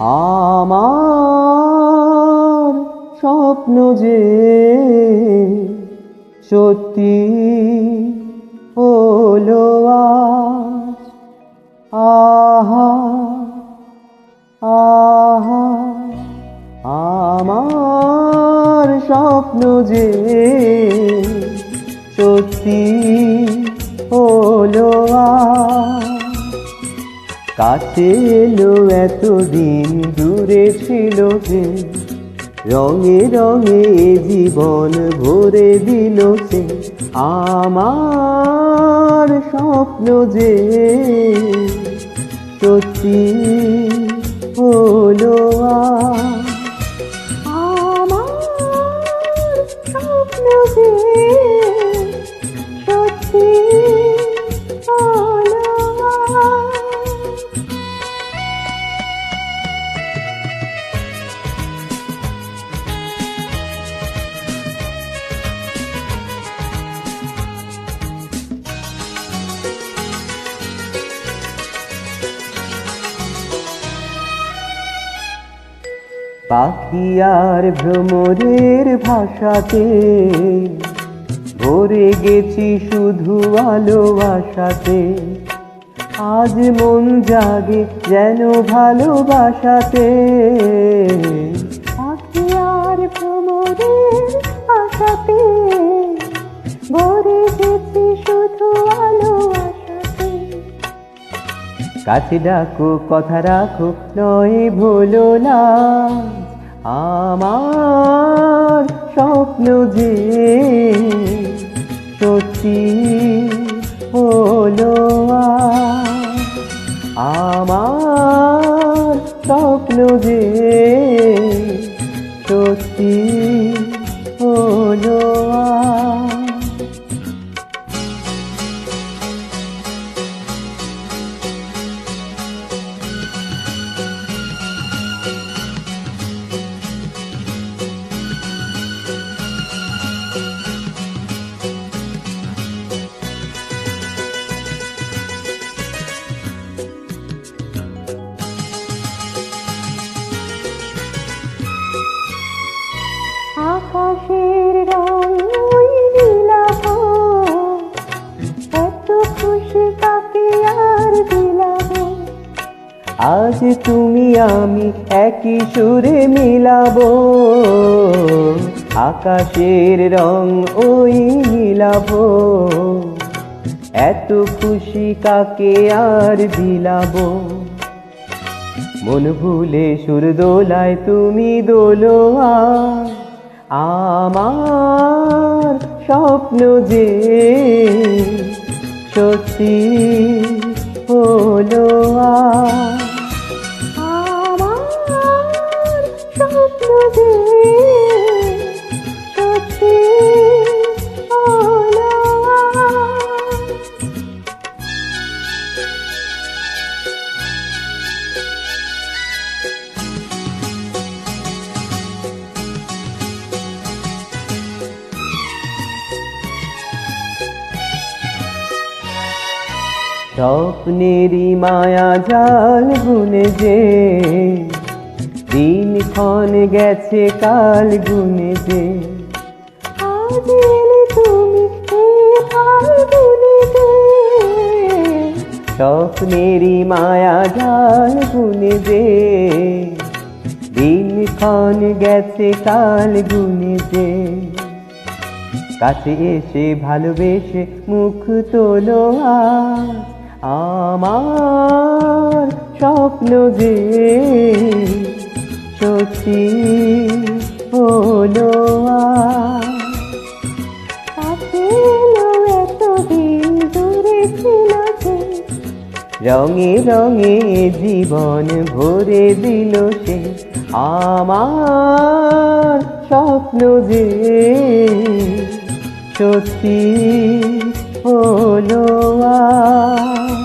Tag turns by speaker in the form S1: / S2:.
S1: আমার স্বপ্ন যে সত্যি হলো আহা আহা আমার স্বপ্ন যে সত্যি হলো কাছে এলো এতদিন, দূরে ছিল সে রঙে রঙে জীবন ভরে দিল সে। আমার স্বপ্ন যে সত্যি পাখি আর ভ্রমরের ভাষাতে ভরে গেছি শুধু ভালোবাসাতে আজ মন জাগে যেন ভালোবাসাতে। কাছে ডাকো, কথা রাখো নয় ভুলো না আমার স্বপ্ন যে সত্যি হলো। আমার স্বপ্ন যে সত্যি
S2: আকাশের রং নীলাভ। এত খুশি কাকে আর দিলাম?
S1: আজ তুমি আমি একই সুরে মিলাবো। আকাশের রং ওই মিলাবো এত খুশি কাকে আর দিলাবো মন ভুলে সুর দোলায় তুমি দোলো আজ। আমার স্বপ্ন যে সত্যি হলো আজ। স্বপ্নেরই মায়া জাল গুনে যে দিন ক্ষণ গেছে, কাল গুনে যে। স্বপ্নেরই মায়া জাল গুনে যে দিন ক্ষণ গেছে, কাল গুনে যে কাছে এসে ভালোবেসে মুখ তোলো আজ। আমার স্বপ্ন যে সত্যি হলো রঙে রঙে জীবন ভরে দিল সে। আমার স্বপ্ন যে সত্যি আজ।